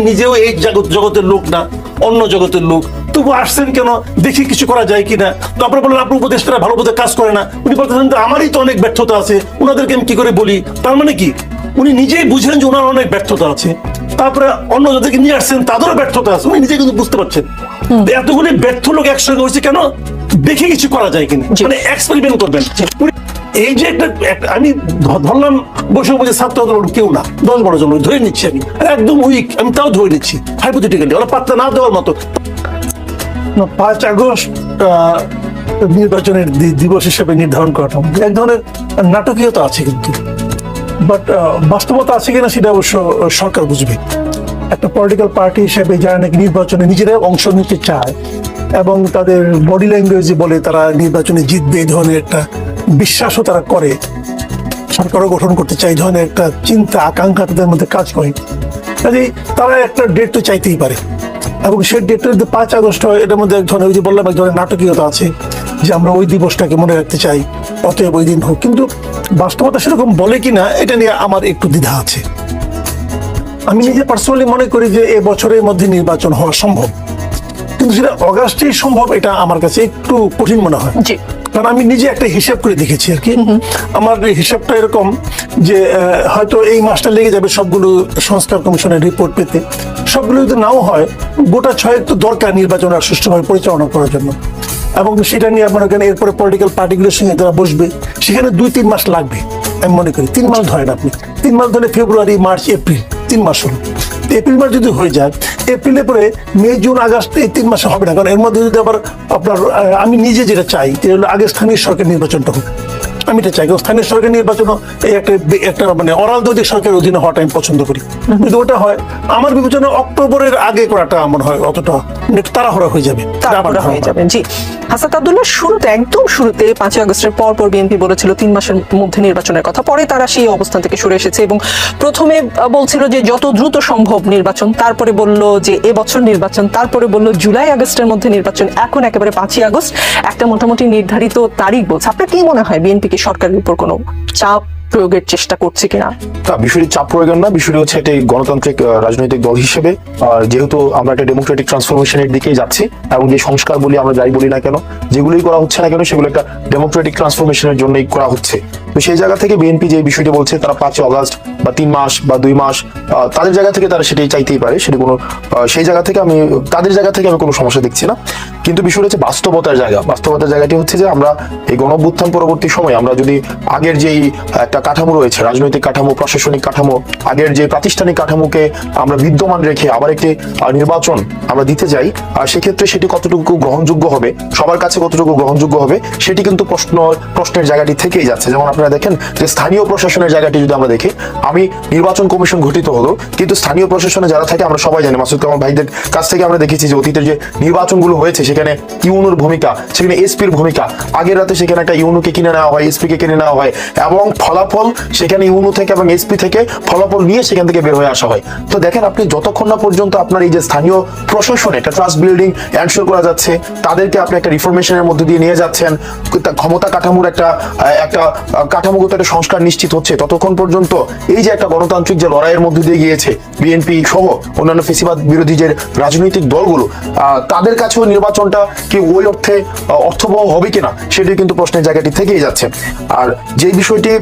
নিজেও এই জগৎ জগতের লোক না অন্য জগতের লোক। তবু আসছেন কেন? দেখি কিছু করা যায় কিনা। তারপরে বললেন আপনার উপদেষ্টারা ভালো মতো কাজ করে না। উনি বলতেছেন আমারই তো অনেক ব্যর্থতা আছে। ওনাদেরকে আমি কি করে বলি? তার মানে কি? উনি নিজেই বুঝলেন যে ওনার অনেক ব্যর্থতা আছে। তারপরে অন্য যাদেরকে নিয়ে আসছেন তাদেরও ব্যর্থতা আছে। উনি নিজে কিন্তু বুঝতে পারছেন। এতগুলি ব্যর্থ লোক একসঙ্গে হয়েছে কেন? দেখে কিছু করা যায় কিনা। মানে এক্সপেরিমেন্ট করবেন। এই যে একটা আমি ধরলাম বসে বসে আন্দোলন কেউ না। দশ বারো জন ধরে নিচ্ছি আমি। একদম উইক আমি তাও ধরে নিচ্ছি। হাইপোথেটিক্যালি ওরা পাত্তা না দেওয়ার মতো। পাঁচ আগস্ট নির্বাচনের দিবস হিসেবে নির্ধারণ করাটা এক ধরনের নাটকীয়তা আছে কিন্তু। বাট বাস্তবতা আছে কিনা সেটা অবশ্য সরকার বুঝবে। একটা পলিটিক্যাল পার্টি হিসেবে যারা নাকি নির্বাচনে নিজেরাই অংশ নিতে চায়, এবং তাদের বডি ল্যাঙ্গুয়েজে বলে তারা নির্বাচনে জিতবে এই ধরনের একটা বিশ্বাসও তারা করে। সরকারও গঠন করতে চাই ধরনের একটা চিন্তা, আকাঙ্ক্ষা তাদের মধ্যে কাজ করে। কাজেই তারা একটা ডেট তো চাইতেই পারে। এবং সেই ডেটটা যদি পাঁচ আগস্ট হয়, এটার মধ্যে এক ধরনের ওই যে বললাম, এক ধরনের নাটকীয়তা আছে, যে আমরা ওই দিবসটাকে মনে রাখতে চাই, অতএব ওই দিন হোক। কিন্তু বাস্তবতা সেরকম বলে কিনা, এটা নিয়ে আমার একটু দ্বিধা আছে। আমি নিজে পার্সোনালি মনে করি যে এ বছরের মধ্যে নির্বাচন হওয়া সম্ভব। কিন্তু সেটা অগাস্টেই সম্ভব, এটা আমার কাছে একটু কঠিন মনে হয়। কারণ আমি নিজে একটা হিসাব করে দেখেছি আর কি। আমার হিসাবটা এরকম যে হয়তো এই মাসটা লেগে যাবে সবগুলো সংস্কার কমিশনের রিপোর্ট পেতে। সবগুলো যদি নাও হয়, গোটা ছয়েক তো দরকার নির্বাচন আর সুষ্ঠুভাবে পরিচালনা করার জন্য। এবং সেটা নিয়ে মনে করেন এরপরে পলিটিক্যাল পার্টিগুলোর সঙ্গে তারা বসবে, সেখানে দুই তিন মাস লাগবে, আমি মনে করি। তিন মাস ধরেন আপনি। তিন মাস ধরে ফেব্রুয়ারি মার্চ এপ্রিল তিন মাস হলো। এপ্রিল মাস যদি হয়ে যায়, এপ্রিলে পরে মে, জুন, আগস্ট এই তিন মাসে হবে না। কারণ এর মধ্যে যদি আবার আপনার আমি নিজে যেটা চাই যে হলো আগে স্থানীয় সরকার নির্বাচনটা হোক। আমি এটা চাই স্থানীয় সরকার নির্বাচন একটা মানে দৈনিক সরকারের অধীনে হওয়াটা আমি পছন্দ করি। কিন্তু ওটা হয়, আমার বিবেচনা অক্টোবরের আগে করাটা আমার হয় অতটা একটু তাড়াহুড়া হয়ে যাবে। তারপরে হয়ে ধারণা। যাবে জি। হাসাত আব্দুল্লাহ শুরুতে একদম শুরুতে পাঁচই আগস্টের পর পর বিএনপি বলেছিল তিন মাসের মধ্যে নির্বাচনের কথা। পরে তারা সেই অবস্থান থেকে সরে এসেছে এবং প্রথমে বলছিল যে যত দ্রুত সম্ভব নির্বাচন তারপরে বলল যে এবছর নির্বাচন তারপরে বলল জুলাই আগস্টের মধ্যে নির্বাচন এখন একেবারে পাঁচই আগস্ট। একটা মোটামুটি নির্ধারিত তারিখ বলছে। আপনার কি মনে হয় বিএনপি কি সরকারের উপর কোনো চাপ প্রয়োগের চেষ্টা করছে কিনা? তা বিষয়টি চাপ প্রয়োজন না। বিষয়টি হচ্ছে একটি গণতান্ত্রিক রাজনৈতিক দল হিসেবে। যেহেতু আমরা একটা ডেমোক্রেটিক ট্রান্সফরমেশনের দিকে যাচ্ছি, এবং যে সংস্কার বলি আমরা যাই বলি না কেন, যেগুলি করা হচ্ছে না কেন, সেগুলো একটা ডেমোক্রেটিক ট্রান্সফরমেশনের জন্যই করা হচ্ছে। তো সেই জায়গা থেকে বিএনপি যে বিষয়টি বলছে, তারা পাঁচই অগাস্ট বা তিন মাস বা দুই মাস তাদের জায়গা থেকে তারা সেটাই চাইতেই পারে, সেটি কোনো সেই জায়গা থেকে আমি, তাদের জায়গা থেকে আমি কোনো সমস্যা দেখছি না। কিন্তু বিষয়টা হচ্ছে বাস্তবতার জায়গা। বাস্তবতার জায়গাটি হচ্ছে যে আমরা এই গণঅভ্যুত্থান পরবর্তী সময় আমরা যদি আগের যেই, একটা কাঠামো রয়েছে, রাজনৈতিক কাঠামো, প্রশাসনিক কাঠামো, আগের যে প্রাতিষ্ঠানিক কাঠামোকে আমরা বিদ্যমান রেখে আবার একটি নির্বাচন আমরা দিতে যাই, আর সেক্ষেত্রে সেটি কতটুকু গ্রহণযোগ্য হবে, সবার কাছে কতটুকু গ্রহণযোগ্য হবে, সেটি কিন্তু প্রশ্ন, প্রশ্নের জায়গাটি থেকেই যাচ্ছে। যেমন আপনারা দেখেন যে স্থানীয় প্রশাসনের জায়গাটি যদি আমরা দেখি আমি নির্বাচন কমিশন গঠিত হলো, কিন্তু স্থানীয় প্রশাসনে যারা থাকে, আমরা সবাই জানি, মাসুদ কামাল ভাইদের কাছ থেকে আমরা দেখেছি যে অতীতের যে নির্বাচনগুলো হয়েছে, সেখানে ইউনুর ভূমিকা, সেখানে এসপির ভূমিকা, আগের রাতে সেখানে একটা ইউনুকে কিনে নেওয়া হয় এসপি কে কিনে নেওয়া হয়, এবং ফলাফল সেখানে ইউনু থেকে এবং এসপি থেকে ফলাফল নিয়ে সেখান থেকে বের হয়ে আসা হয়। তো দেখেন আপনি, যতক্ষণ না পর্যন্ত আপনার এই যে স্থানীয় প্রশাসনে, একটা ট্রাস্ট বিল্ডিং এনশোর করা যাচ্ছে, তাদেরকে আপনি একটা রিফরমেশনের মধ্যে দিয়ে নিয়ে যাচ্ছেন ক্ষমতা কাঠামোর একটা একটা কাঠামোগত একটা সংস্কার নিশ্চিত হচ্ছে, ততক্ষণ পর্যন্ত এই যে একটা গণতান্ত্রিক যে লড়াইয়ের মধ্যে দিয়ে গিয়েছে বিএনপি সহ অন্যান্য ফেসিবাদ বিরোধী যে রাজনৈতিক দলগুলো তাদের কাছেও নির্বাচনটা কি ওই অর্থে অর্থবহ হবে কিনা সেটি কিন্তু প্রশ্নের জায়গাটি থেকেই যাচ্ছে। আর যে বিষয়টি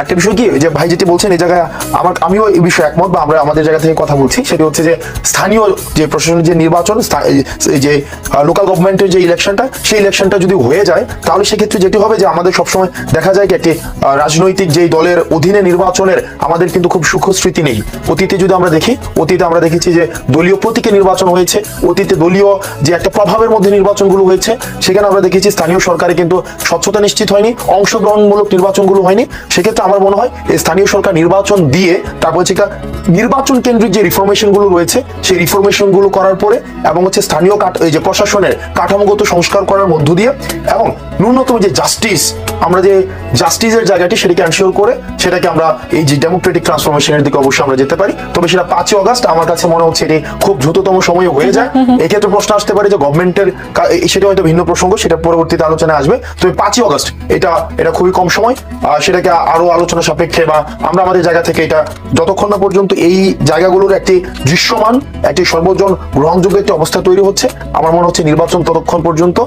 একটা বিষয় কি, যে ভাই যেটি বলছেন এই জায়গায় আমার, আমিও এই বিষয়ে একমত বা আমরা আমাদের জায়গা থেকে কথা বলছি। সেটি হচ্ছে যে স্থানীয় যে প্রশাসনের যে নির্বাচন যে লোকাল গভর্নমেন্টের যে ইলেকশনটা সেই ইলেকশনটা যদি হয়ে যায়, তাহলে সেক্ষেত্রে যেটি হবে যে আমাদের সবসময় দেখা যায় কি একটি রাজনৈতিক যেই দলের অধীনে নির্বাচনের আমাদের কিন্তু খুব সুখ স্মৃতি নেই। অতীতে যদি আমরা দেখি, অতীতে আমরা দেখেছি যে দলীয় প্রতীকে নির্বাচন হয়েছে, অতীতে দলীয় যে একটা প্রভাবের মধ্যে নির্বাচনগুলো হয়েছে, সেখানে আমরা দেখেছি স্থানীয় সরকারে কিন্তু স্বচ্ছতা নিশ্চিত হয়নি, অংশগ্রহণমূলক নির্বাচনগুলো হয়নি। সেক্ষেত্রে আমার মনে হয় এই স্থানীয় সরকার নির্বাচন দিয়ে তারপর হচ্ছে নির্বাচন কেন্দ্রিক যে রিফরমেশনগুলো রয়েছে সেই রিফরমেশনগুলো করার পরে এবং হচ্ছে স্থানীয় কাঠ- এই যে প্রশাসনের কাঠামোগত সংস্কার করার মধ্য দিয়ে এবং ন্যূনতম যে জাস্টিস আমরা যে জাস্টিসের জায়গাটি সেটাকে এনশিওর করে সেটাকে আমরা এই যে ডেমোক্রেটিক ট্রান্সফরমেশনের দিকে অবশ্যই আমরা যেতে পারি। তবে সেটা পাঁচই অগাস্ট আমার কাছে মনে হচ্ছে এটি খুব দ্রুততম সময়ে হয়ে যায়। এক্ষেত্রে প্রশ্ন আসতে পারে যে গভর্নমেন্টের সেটা হয়তো ভিন্ন প্রসঙ্গ সেটা পরবর্তীতে আলোচনায় আসবে। তবে পাঁচই অগাস্ট এটা এটা খুবই কম সময়। সেটাকে আরও আলোচনা সাপেক্ষে বা আমরা আমাদের জায়গা থেকে এটা যতক্ষণ না পর্যন্ত এই জায়গাগুলোর একটি দৃশ্যমান, একটি সর্বজন গ্রহণযোগ্য একটি অবস্থা তৈরি হচ্ছে, আমার মনে হচ্ছে নির্বাচন ততক্ষণ পর্যন্ত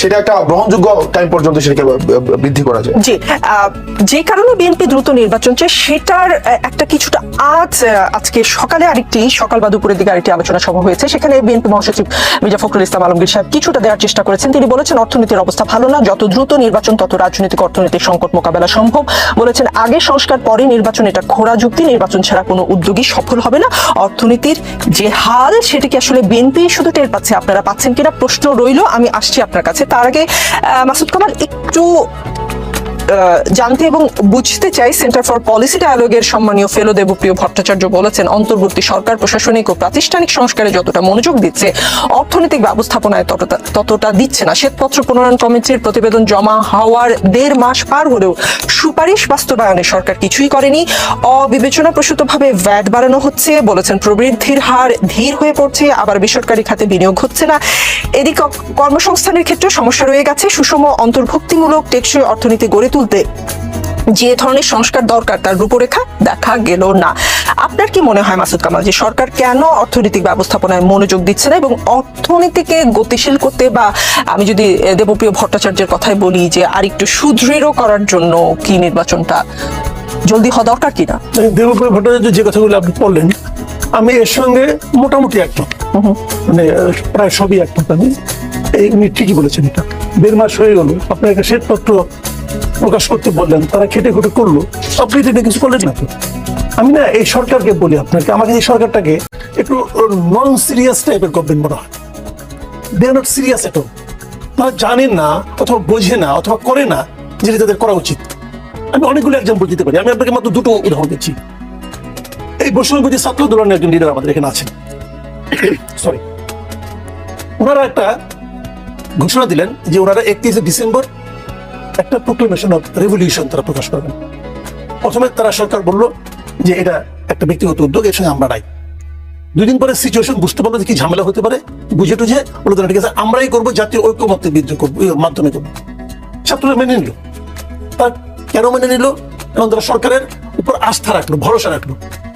সেটা একটা গ্রহণযোগ্য টাইম পর্যন্ত সেটাকে বৃদ্ধি করা যায়। জি যে কারণে বিএনপি দ্রুত নির্বাচন চায়, সেটার একটা কিছুটা আজ আজকে সকালে আরেকটি, সকাল বা দুপুরের দিকে আরেকটি আলোচনা সভা হয়েছে। সেখানে বিএনপি মহাসচিব মির্জা ফখরুল ইসলাম আলমগীর সাহেব কিছুটা দেওয়ার চেষ্টা করেছেন। তিনি বলেছেন, অর্থনীতির অবস্থা ভালো না, যত দ্রুত নির্বাচন, তত রাজনৈতিক, অর্থনৈতিক সংকট মোকাবেলা সম্ভব। বলেছেন, আগে সংস্কার, পরে নির্বাচন, এটা খোরা যুক্তি, নির্বাচন ছাড়া কোনো উদ্যোগই সফল হবে না। অর্থনীতির যে হাল, সেটাকে আসলে বিএনপি শুধু টের পাচ্ছে। আপনারা পাচ্ছেন কিনা প্রশ্ন রইল, আমি আসছি আপনার কাছে। তার আগে মাসুদ কামাল, একটু জানতে এবং বুঝতে চাই সেন্টার ফর পলিসি ডায়ালগের সম্মানীয় ফেলো দেবপ্রিয় ভট্টাচার্য বলেছেন, অন্তর্বর্তী সরকার, প্রশাসনিক ও প্রাতিষ্ঠানিক সংস্কারে যতটা মনোযোগ দিচ্ছে, অর্থনৈতিক ব্যবস্থাপনায় ততটা ততটা দিচ্ছে না। শ্বেতপত্র প্রণয়ন কমিটির প্রতিবেদন জমা হওয়ার দেড় মাস পার হলেও সুপারিশ বাস্তবায়নে সরকার কিছুই করেনি। অবিবেচনা প্রসূতভাবে ভ্যাট বাড়ানো হচ্ছে, বলেছেন প্রবৃদ্ধির হার ধীর হয়ে পড়ছে, আবার বেসরকারি খাতে বিনিয়োগ হচ্ছে না। এদিকে কর্মসংস্থানের ক্ষেত্রে সমস্যা রয়ে গেছে। সুষম অন্তর্ভুক্তিমূলক টেকসই অর্থনীতি গড়ে তুলতে। যে ধরনের সংস্কার দরকার তার রূপরেখা দেখা গেল না। আপনার কি মনে হয় মাসুদ কামাল যে সরকার কেন অর্থনৈতিক ব্যবস্থাপনায় মনোযোগ দিচ্ছে না এবং অর্থনীতিকে গতিশীল করতে বা আমি যদি দেবপ্রিয় ভট্টাচার্যের কথাই বলি যে আর একটু সুদৃঢ় করার জন্য কি নির্বাচনটা জলদি হওয়া দরকার কিনা? দেবপ্রিয় ভট্টাচার্য যে কথাগুলো আপনি বললেন আমি এর সঙ্গে মোটামুটি একমত। মানে প্রায় সবই একমত আমি। এই উনি ঠিকই বলেছেন এটা। দেড় মাস হয়ে গেল আপনার একটা শ্বেতপত্র প্রকাশ করতে বললেন, তারা খেটে খুটে করল। আপনি এটা কিছু করলেন না তো। আমি না এই সরকারকে বলি আপনাকে, আমাকে এই সরকারটাকে একটু নন সিরিয়াস টাইপের গভর্নমেন্ট মনে হয়। দে আর নট সিরিয়াস এত তারা জানে না, অথবা বোঝে না, অথবা করে না, যেটা তাদের করা উচিত। আমি অনেকগুলো এক্সাম্পল দিতে পারি। আমি আপনাকে মাত্র দুটো উদাহরণ দিচ্ছি। এই বৈষ্ণবপতি ছাত্র আন্দোলনের একজন লিডার আমাদের এখানে আছেন। সরি ওনারা একটা ঘোষণা দিলেন যে ওনারা একত্রিশে ডিসেম্বর একটা প্রোক্লেমেশন অফ রেভলিউশন তারা প্রকাশ করবেন। প্রথমে তারা সরকার বলল যে এটা একটা ব্যক্তিগত উদ্যোগ, এর সঙ্গে আমরা নাই। দুই দিন পরে সিচুয়েশন বুঝতে পারল যে কি ঝামেলা হতে পারে। বুঝে টুঝে বলে তারা ঠিক আছে, আমরাই করব, জাতীয় ঐক্যমত্যের এর মাধ্যমে করব। ছাত্ররা মেনে নিল। তার কেন মেনে নিল? এবং তারা সরকারের উপর আস্থা রাখল, ভরসা রাখল।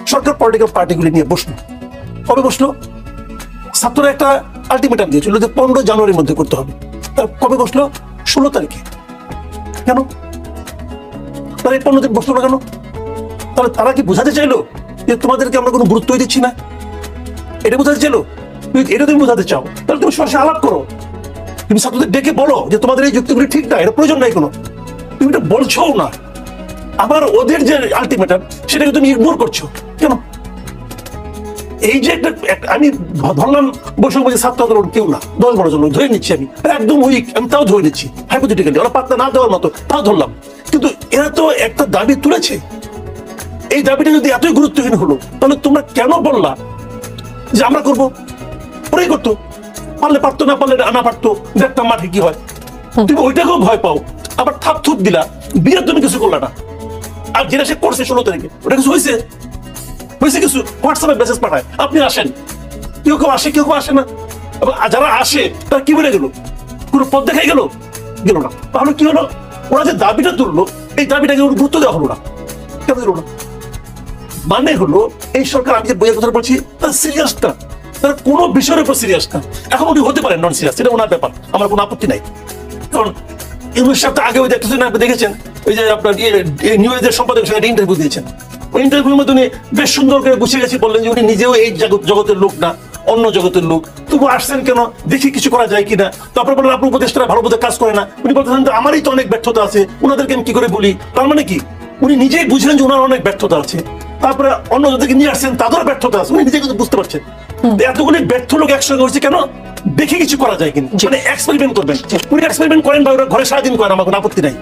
সরকার পলিটিক্যাল পার্টিগুলি নিয়ে বসল। কবে বসল? ছাত্ররা একটা আলটিমেটাম দিয়েছিল যে পনেরো জানুয়ারির মধ্যে করতে হবে। তার কবে বসল? ষোলো তারিখে। কেন? তারা পনেরো দিন বসল না কেন? তাহলে তারা কি বোঝাতে চাইলো যে তোমাদেরকে আমরা কোনো গুরুত্বই দিচ্ছি না? এটা বোঝাতে চাইলো? তুমি এটা তুমি বোঝাতে চাও। তাহলে তুমি সরাসরি আলাপ করো। তুমি ছাত্রদের ডেকে বলো যে তোমাদের এই যুক্তিগুলি ঠিক না, এটা প্রয়োজন নাই কোনো। তুমি এটা বলছো না। আবার ওদের যে আলটিমেটাম সেটাকে তুমি ইগনোর করছ। কেন? এই যে একটা আমি ধরলাম বৈষম্য যে ছাত্র আন্দোলন কেউ না। দশ বড় জন ধরে নিচ্ছি আমি। একদম উইক আমি তাও ধরে নিচ্ছি। হাইপোথেটিক্যালি ওরা পাত্তা না দেওয়ার মতো তাও ধরলাম। কিন্তু এরা তো একটা দাবি তুলেছে। এই দাবিটা যদি এতই গুরুত্বহীন হলো তাহলে তোমরা কেন বললা যে আমরা করব? ওরাই করতো। পারলে পারতো না পারলে না পারতো। দেখতাম মাঠে কি হয়। তুমি ওইটাকেও ভয় পাও। আবার থাপ থুপ দিলা। বিয়ে তুমি কিছু করলা না। আর যেটা সে করছে ষোলো তারিখে ওটা কিছু হয়েছে? হয়েছে কিছু? হোয়াটসঅ্যাপে মেসেজ পাঠায়। আপনি আসেন। কেউ কেউ আসে, কেউ কেউ আসে না। এবং যারা আসে, তারা কি বলে গেল? পুরো পথ দেখাই গেল? গেল না। তাহলে কি হলো? ওরা যে দাবিটা তুললো, এই দাবিটাকে গুরুত্ব দেওয়া হলো না। কেন দিল না? মানে হলো, এই সরকার আমি যে বইয়ের কথা বলছি তারা সিরিয়াস না। তারা কোনো বিষয়ের উপর সিরিয়াস না। এখন উনি হতে পারেন নন সিরিয়াস এটা ওনার ব্যাপার। আমার কোনো আপত্তি নাই। কারণ ইউনুস সাহেব তো আগে ওই দেখতেছেন আপনি দেখেছেন? ওই যে আপনার নিউ এজের সম্পাদকের সঙ্গে ইন্টারভিউ দিয়েছেন। ইন্টারভিউর মধ্যে উনি বেশ সুন্দর করে গুছিয়ে গেছে বললেন যে উনি নিজেও এই জগতের লোক না অন্য জগতের লোক। তবু আসছেন কেন? দেখি কিছু করা যায় কিনা। তারপর বললেন আপনার উপদেষ্টারা ভালো বোধে কাজ করে না। উনি বলতেছেন আমারই তো অনেক ব্যর্থতা আছে ওনাদেরকে আমি কি করে বলি? তার মানে কি? উনি নিজেই বুঝলেন যে ওনার অনেক ব্যর্থতা আছে। তারপরে অন্য যাদেরকে নিয়ে আসছেন তাদেরও ব্যর্থতা আছে। উনি নিজে কিন্তু বুঝতে পারছেন। এতগুলি ব্যর্থ লোক একসঙ্গে হচ্ছে কেন? দেখে কিছু করা যায় কিন্তু মানে এক্সপেরিমেন্ট করবেন। উনি এক্সপেরিমেন্ট করেন বা ওরা ঘরে সারাদিন করেন আমার কোনো আপত্তি নাই।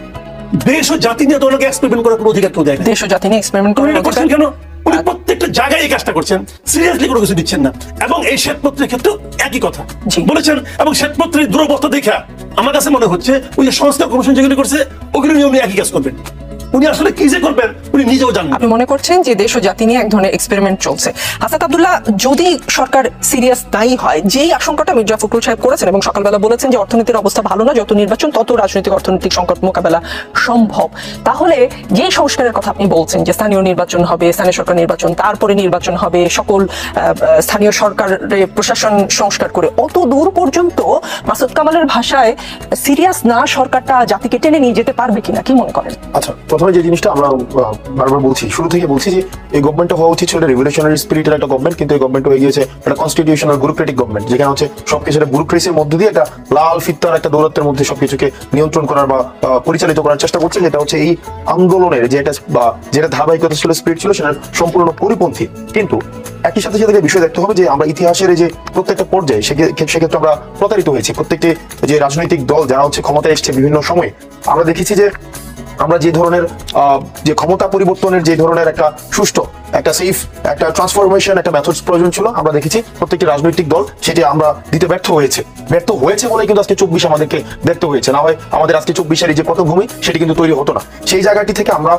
দেশ ও জাতি নিয়ে তো ওনাকে এক্সপেরিমেন্ট করার কোনো অধিকার কেউ দেয় দেশ ও জাতি নিয়ে এক্সপেরিমেন্ট করার কেন? উনি প্রত্যেকটা জায়গায় এই কাজটা করছেন। সিরিয়াসলি কোনো কিছু দিচ্ছেন না। এবং এই শ্বেতপত্রের ক্ষেত্রে একই কথা। বলেছেন এবং শ্বেতপত্রের দুরবস্থা দেখা আমার কাছে মনে হচ্ছে ওই যে সংস্কার কমিশন যেগুলি করছে ওগুলো নিয়ে উনি একই কাজ করবেন। উনি আসলে কি যে করবেন উনি নিজেও জানেন। আপনি মনে করছেন যে দেশ ও জাতি নিয়ে এক ধরনের এক্সপেরিমেন্ট চলছে? হাসাত আব্দুল্লাহ যদি সরকার সিরিয়াস দায়ী হয় যেই আশঙ্কাটা মির্জা ফখরুল সাহেব করেছেন এবং সকালবেলা বলেছেন যে অর্থনীতির অবস্থা ভালো না যত নির্বাচন তত রাজনৈতিক অর্থনৈতিক সংকট মোকাবেলা সম্ভব। তাহলে যে সংস্কারের কথা আপনি বলছেন যে স্থানীয় নির্বাচন হবে স্থানীয় সরকার নির্বাচন তারপরে নির্বাচন হবে সকল স্থানীয় সরকারের প্রশাসন সংস্কার করে অত দূর পর্যন্ত মাসুদ কামালের ভাষায় সিরিয়াস না সরকারটা জাতিকে টেনে নিয়ে যেতে পারবে কিনা কি মনে করেন? আচ্ছা প্রথমে যে জিনিসটা আমরা বারবার বলছি, শুরু থেকে বলছি যে এই গভর্নমেন্টটা হওয়া উচিত ছিল একটা রিভলিউশনারি স্পিরিটের একটা গভর্নমেন্ট কিন্তু এই গভর্নমেন্ট হয়ে গিয়েছে একটা কনস্টিটিউশনাল ব্যুরোক্রেটিক গভর্নমেন্ট যেখানে হচ্ছে সবকিছু একটা ব্যুরোক্রেসির মধ্যে দিয়ে একটা লাল ফিত্তার একটা দৌলতের মধ্যে সবকিছুকে নিয়ন্ত্রণ করার বা পরিচালিত করার চেষ্টা করছে, যেটা হচ্ছে এই আন্দোলনের যে একটা, বা যেটা ধারাবাহিকতা ছিল স্পিরিট ছিল সেটা সম্পূর্ণ পরিপন্থী। কিন্তু একই সাথে সাথে বিষয় দেখতে হবে যে আমরা ইতিহাসের যে প্রত্যেকটা পর্যায়ে সেক্ষে- সেক্ষেত্রে আমরা প্রতারিত হয়েছি। প্রত্যেকটি যে রাজনৈতিক দল যারা হচ্ছে ক্ষমতায় এসছে বিভিন্ন সময়ে, আমরা দেখেছি যে আমরা যে ধরনের যে ক্ষমতা পরিবর্তনের যে ধরনের একটা সুষ্ঠু একটা সেফ একটা ট্রান্সফরমেশন একটা মেথডস প্রয়োজন ছিল, আমরা দেখেছি প্রত্যেকটি রাজনৈতিক দল সেটি আমরা দিতে ব্যর্থ হয়েছে। ব্যর্থ হয়েছে বলে কিন্তু আজকে চব্বিশ আমাদেরকে দেখতে হয়েছে। না হয় আমাদের আজকে চব্বিশের এই যে পটভূমি, সেটি কিন্তু তৈরি হতো না। সেই জায়গাটি থেকে আমরা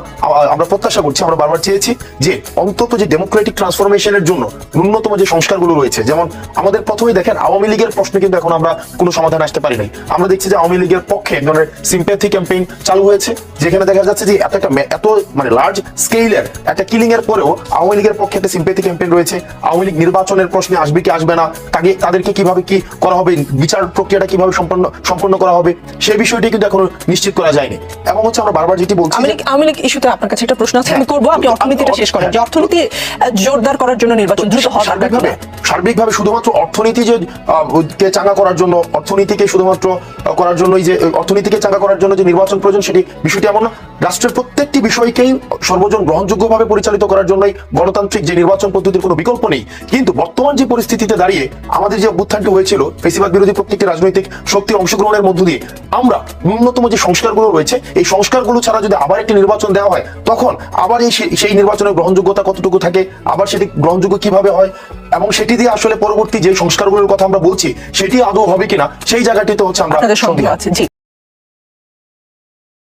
আমরা প্রত্যাশা করছি, আমরা বারবার চেয়েছি যে অন্তত যে ডেমোক্রেটিক ট্রান্সফরমেশনের জন্য ন্যূনতম যে সংস্কারগুলো রয়েছে, যেমন আমাদের প্রথমেই দেখেন, আওয়ামী লীগের প্রশ্নে কিন্তু এখন আমরা কোনো সমাধান আসতে পারি নাই আমরা দেখছি যে আওয়ামী লীগের পক্ষে এক ধরনের সিম্প্যাথি ক্যাম্পেইন চালু হয়েছে, যেখানে দেখা যাচ্ছে যে এত একটা এত মানে লার্জ স্কেলের একটা কিলিং এর পরেও আওয়ামী লীগের পক্ষে একটা সিম্প্যাথি ক্যাম্পেইন রয়েছে। আওয়ামী লীগ নির্বাচনের প্রশ্নে আসবে কি আসবে না? তাকে তাদেরকে কীভাবে কি করা হবে? বিচার প্রক্রিয়াটা কীভাবে সম্পন্ন সম্পন্ন করা হবে? সেই বিষয়টি কিন্তু এখনও নিশ্চিত করা যায়নি। এবং হচ্ছে আমরা বারবার যেটি বলছি আওয়ামী লীগ ইস্যুতে আপনার কাছে একটা প্রশ্ন আছে আমি হ্যাঁ। করব আপনি অর্থনীতিটা শেষ করেন। যে অর্থনীতি জোরদার করার জন্য নির্বাচন দ্রুত হওয়া সার্বিকভাবে সার্বিকভাবে শুধুমাত্র অর্থনীতি যে কে চাঙ্গা করার জন্য অর্থনীতিকে শুধুমাত্র করার জন্যই যে অর্থনীতিকে চাঙ্গা করার জন্য যে নির্বাচন প্রয়োজন সেটি বিষয়টি এমন না। রাষ্ট্রের প্রত্যেকটি বিষয়কেই সর্বজন গ্রহণযোগ্যভাবে পরিচালিত করার জন্যই গণতান্ত্রিক যে নির্বাচন পদ্ধতির কোনো বিকল্প নেই। কিন্তু বর্তমান যে পরিস্থিতিতে দাঁড়িয়ে আমাদের যে অভ্যুত্থানটি হয়েছিল ফেসিবাদ বিরোধী প্রত্যেকটি রাজনৈতিক শক্তির অংশগ্রহণের মধ্য দিয়ে আমরা ন্যূনতম যে সংস্কারগুলো রয়েছে এই সংস্কারগুলো ছাড়া যদি আবার একটি নির্বাচন দেওয়া হয় তখন আবার এই সেই নির্বাচনের গ্রহণযোগ্যতা কতটুকু থাকে আবার সেটি গ্রহণযোগ্য কীভাবে হয় এবং সেটি দিয়ে আসলে পরবর্তী যে সংস্কারগুলোর কথা আমরা বলছি সেটি আদৌ হবে কিনা সেই জায়গাটিতে হচ্ছে আমরা সন্দেহ আছে